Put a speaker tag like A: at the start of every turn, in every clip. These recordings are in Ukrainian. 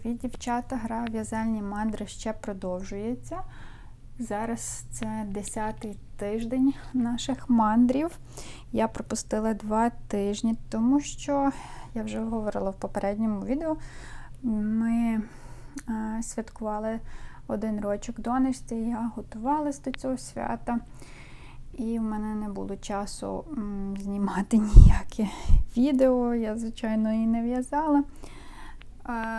A: Привіт, дівчата! Гра в'язальні мандри ще продовжується. Зараз це 10-й тиждень наших мандрів. Я пропустила два тижні, тому що я вже говорила в попередньому відео. Ми а, святкували один рочок донечці, я готувалась до цього свята, і в мене не було часу знімати ніяке відео. Я, звичайно, і не в'язала.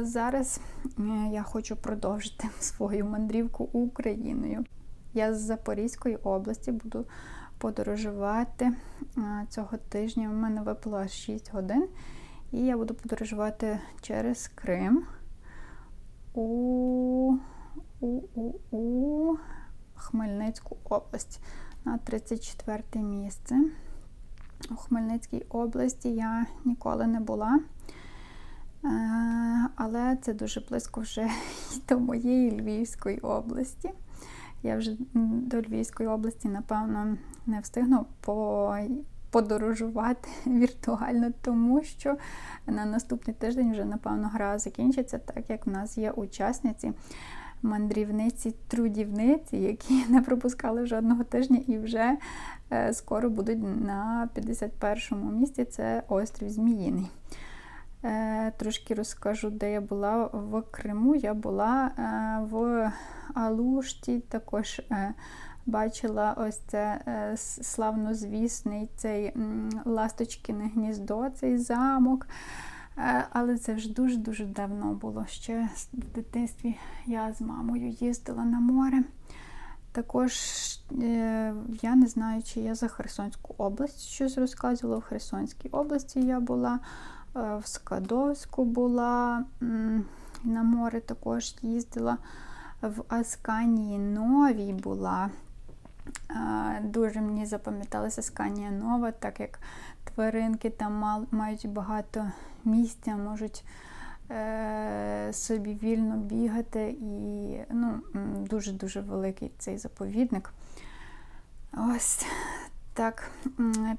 A: Зараз е, я хочу продовжити свою мандрівку Україною. Я з Запорізької області буду подорожувати е, цього тижня. У мене випало 6 годин, і я буду подорожувати через Крим у, у, у, у Хмельницьку область на 34 місце. У Хмельницькій області я ніколи не була. Але це дуже близько вже до моєї Львівської області. Я вже до Львівської області, напевно, не встигну подорожувати віртуально, тому що на наступний тиждень вже, напевно, гра закінчиться, так як в нас є учасниці, мандрівниці, трудівниці, які не пропускали жодного тижня і вже е, скоро будуть на 51-му місці. Це острів Зміїний. Е, трошки розкажу, де я була в Криму. Я була е, в Алушті, також е, бачила ось це славнозвісний цей Ласточкине гніздо, цей замок. Але це вже дуже-дуже давно було. Ще в дитинстві я з мамою їздила на море. Також я не знаю, чи я за Херсонську область щось розказувала. В Херсонській області я була. Е, в Скадовську була, на море також їздила, в Асканії Новій була. Е, дуже мені запам'яталася Асканія Нова, так як тваринки там мають багато місця, можуть е, собі вільно бігати і ну, дуже-дуже великий цей заповідник. Ось так,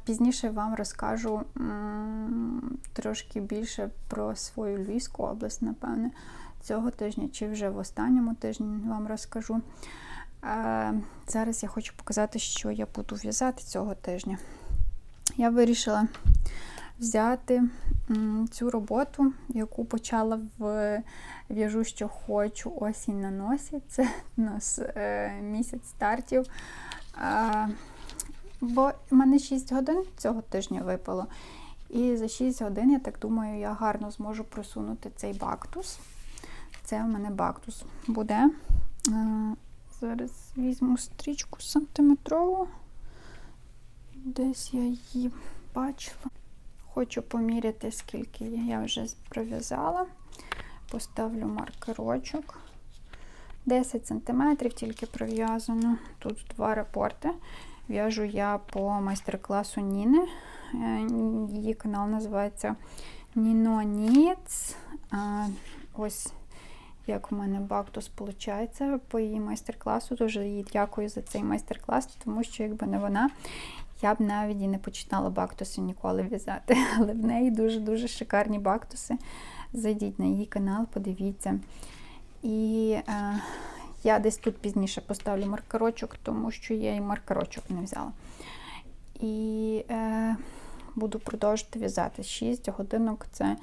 A: пізніше вам розкажу трошки більше про свою Львівську область, напевне, цього тижня, чи вже в останньому тижні вам розкажу. Зараз я хочу показати, що я буду в'язати цього тижня. Я вирішила взяти цю роботу, яку почала в в'яжу, що хочу осінь на носі. Це у нас е, місяць стартів. Бо в мене 6 годин цього тижня випало. І за 6 годин, я так думаю, я гарно зможу просунути цей бактус. Це в мене бактус буде. Е, зараз візьму стрічку сантиметрову. Десь я її бачила. Хочу поміряти, скільки я вже пров'язала. Поставлю маркерочок. 10 см тільки пров'язано. Тут два рапорти. В'яжу я по майстер-класу Ніни. Е, її канал називається Ніно Ніц. Ось як у мене бактус виходить по її майстер-класу. Дуже їй дякую за цей майстер-клас, тому що, якби не вона, я б навіть і не починала бактуси ніколи в'язати. Але в неї дуже-дуже шикарні бактуси. Зайдіть на її канал, подивіться. І е, я десь тут пізніше поставлю маркерочок, тому що я і маркерочок не взяла. І е, буду продовжувати в'язати. 6 годинок це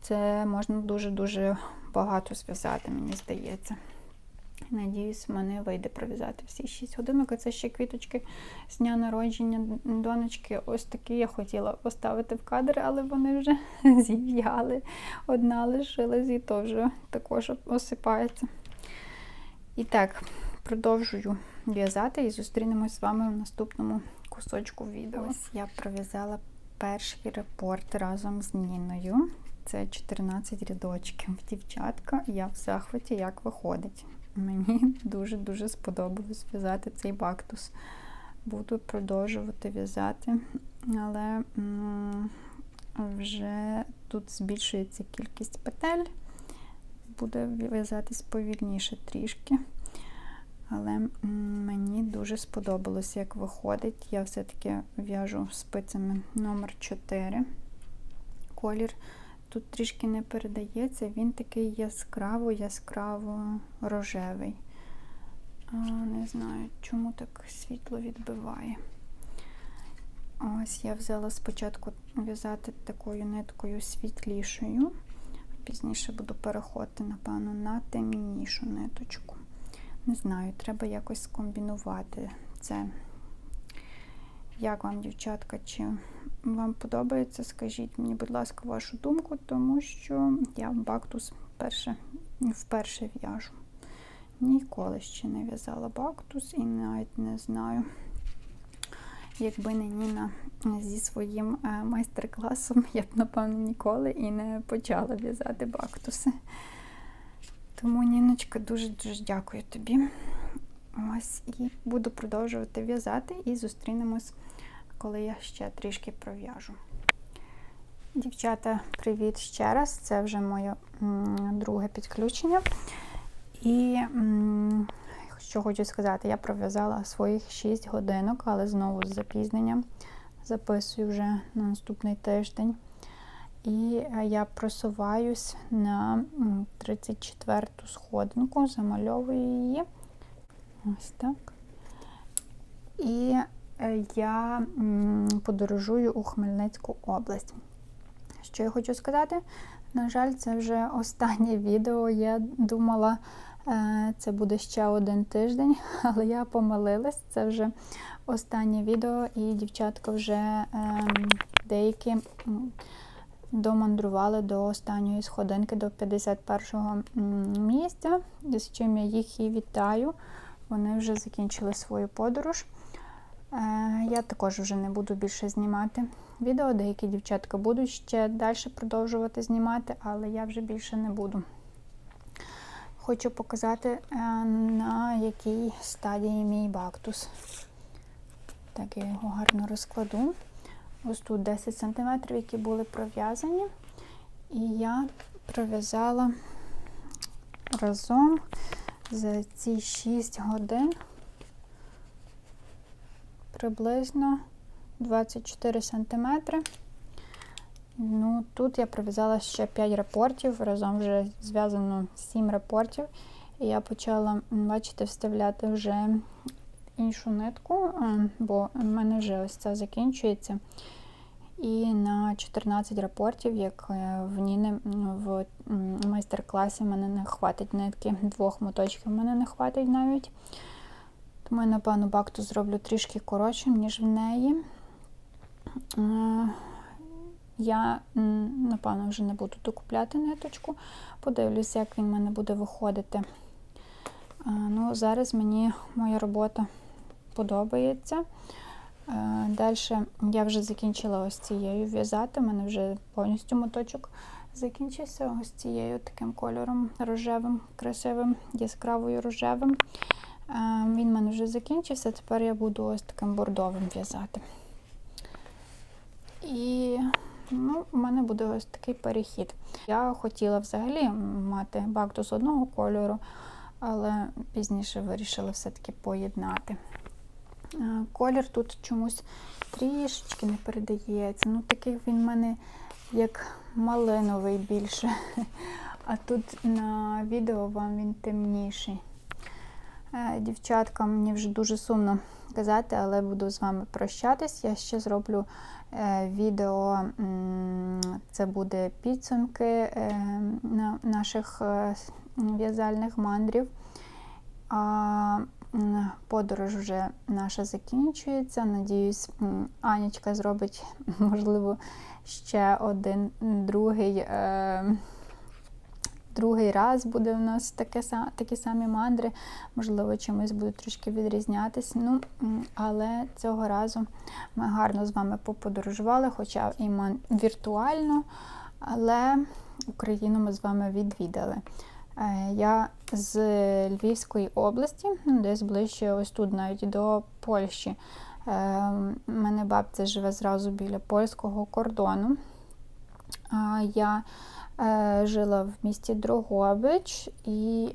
A: це можна дуже-дуже багато зв'язати, мені здається. Надіюсь, мене вийде пров'язати всі 6 годинок. А це ще квіточки з дня народження донечки. Ось такі я хотіла поставити в кадр, але вони вже зів'яли. Одна лишилась і то вже також осипається. І так, продовжую в'язати і зустрінемось з вами в наступному кусочку відео. Ось я пров'язала перший репорт разом з Ніною. Це 14 рядочків. Дівчатка, я в захваті, як виходить. Мені дуже-дуже сподобалось в'язати цей бактус. Буду продовжувати в'язати, але вже тут збільшується кількість петель буде в'язатись повільніше трішки. Але мені дуже сподобалось, як виходить. Я все-таки в'яжу спицями номер 4 колір тут трішки не передається, він такий яскраво-яскраво рожевий. Не знаю, чому так світло відбиває. Ось я взяла спочатку в'язати такою ниткою світлішою. Пізніше буду переходити, напевно, на темнішу ниточку. Не знаю, треба якось скомбінувати це. Як вам, дівчатка, чи вам подобається? Скажіть мені, будь ласка, вашу думку, тому що я бактус вперше, вперше в'яжу. Ніколи ще не в'язала бактус і навіть не знаю, якби не Ніна зі своїм е, майстер-класом, я б, напевно, ніколи і не почала в'язати бактуси. Тому, Ніночка, дуже-дуже дякую тобі. Ось, і буду продовжувати в'язати і зустрінемось, коли я ще трішки пров'яжу. Дівчата, привіт ще раз! Це вже моє друге підключення. І м, що хочу сказати, я пров'язала своїх 6 годинок, але знову з запізненням. Записую вже на наступний тиждень. І я просуваюсь на 34-ту сходинку, замальовую її. Ось так. І е, я подорожую у Хмельницьку область. Що я хочу сказати? На жаль, це вже останнє відео. Я думала, е, це буде ще один тиждень, але я помилилась. Це вже останнє відео, і дівчатка вже ем, деякі домандрували до останньої сходинки, до 51-го місця, з чим я їх і вітаю. Вони вже закінчили свою подорож. Е, я також вже не буду більше знімати відео. Деякі дівчатка будуть ще далі продовжувати знімати, але я вже більше не буду. Хочу показати, е, на якій стадії мій бактус. Так, я його гарно розкладу. Ось тут 10 см, які були пров'язані. І я пров'язала разом за ці 6 годин приблизно 24 см. Ну, Тут я пров'язала ще 5 рапортів, разом вже зв'язано 7 рапортів. І я почала, бачите, вставляти вже іншу нитку, бо в мене вже ось це закінчується. І на 14 рапортів, як е, в Ніни в майстер-класі, в мене не хватить нитки, двох моточків в мене не хватить навіть. Тому я, напевно, бакту зроблю трішки коротшим, ніж в неї. Я, напевно, вже не буду докупляти ниточку. Подивлюся, як він в мене буде виходити. Ну, Зараз мені моя робота подобається. Далі я вже закінчила ось цією в'язати, у мене вже повністю моточок закінчився ось цією таким кольором рожевим, красивим, яскравою рожевим. Він в мене вже закінчився, тепер я буду ось таким бордовим в'язати. І ну, у мене буде ось такий перехід. Я хотіла взагалі мати бактус одного кольору, але пізніше вирішила все-таки поєднати. Е, колір тут чомусь трішечки не передається. Ну, такий він в мене як малиновий більше. А тут на відео вам він темніший. Е, дівчатка, мені вже дуже сумно казати, але буду з вами прощатись. Я ще зроблю е, відео, це буде підсумки наших в'язальних мандрів. А Подорож вже наша закінчується. Надіюсь, Анічка зробить, можливо, ще один другий е, другий раз буде у нас таке, такі самі мандри, можливо, чимось будуть трошки відрізнятися. Ну, Але цього разу ми гарно з вами поподорожували, хоча і віртуально, але Україну ми з вами відвідали. Е, я з Львівської області, ну, десь ближче, ось тут навіть до Польщі. У е, мене бабця живе зразу біля польського кордону. Я е, жила в місті Дрогобич, і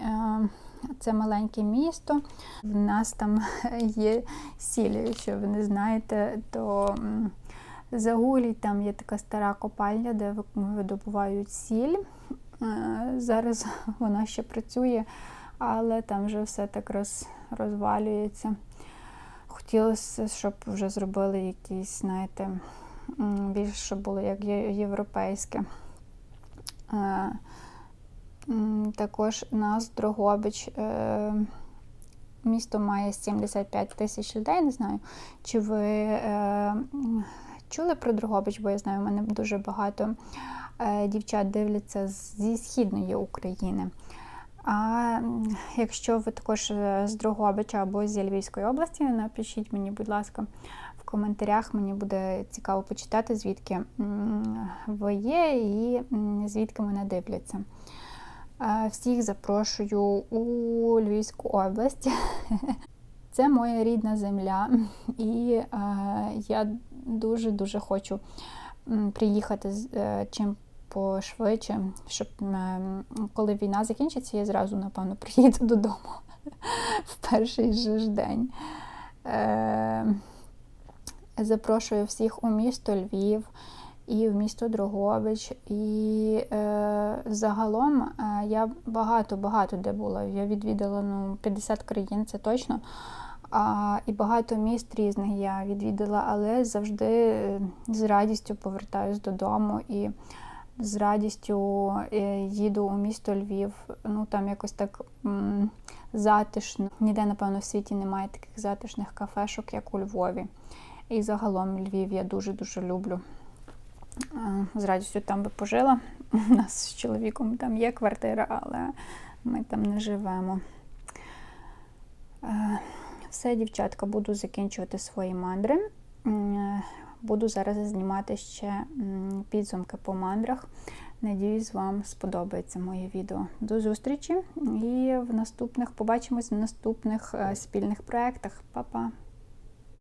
A: це маленьке місто. В нас там є сіль, якщо ви не знаєте, то Загулі там є така стара копальня, де видобувають сіль. Е, Зараз вона ще працює, але там вже все так роз, розвалюється. Хотілося, щоб вже зробили якісь, знаєте, більше було як європейське. Також нас Дрогобич. е, Місто має 75 тисяч людей. Не знаю, чи ви е, чули про Дрогобич, бо я знаю, у мене дуже багато е, дівчат дивляться зі східної України. А якщо ви також е, з Дрогобича або зі Львівської області, напишіть мені, будь ласка, в коментарях. Мені буде цікаво почитати, звідки ви є і звідки мене дивляться. Е, Всіх запрошую у Львівську область. Це моя рідна земля, і е, я дуже-дуже хочу приїхати чим пошвидше, щоб коли війна закінчиться, я зразу, напевно, приїду додому в перший же ж день. Е, Запрошую всіх у місто Львів і в місто Дрогобич. І е, загалом е, я багато-багато де була. Я відвідала ну, 50 країн, це точно. А, і багато міст різних я відвідала, але завжди е, з радістю повертаюсь додому і з радістю е, їду у місто Львів. Ну там якось так м, затишно. Ніде, напевно, в світі немає таких затишних кафешок, як у Львові. І загалом Львів я дуже-дуже люблю. Е, З радістю там би пожила. У нас з чоловіком там є квартира, але ми там не живемо. Е, Все, дівчатка, буду закінчувати свої мандри. Буду зараз знімати ще підсумки по мандрах. Надіюсь, вам сподобається моє відео. До зустрічі і в наступних побачимось в наступних е, спільних проєктах. Па-па!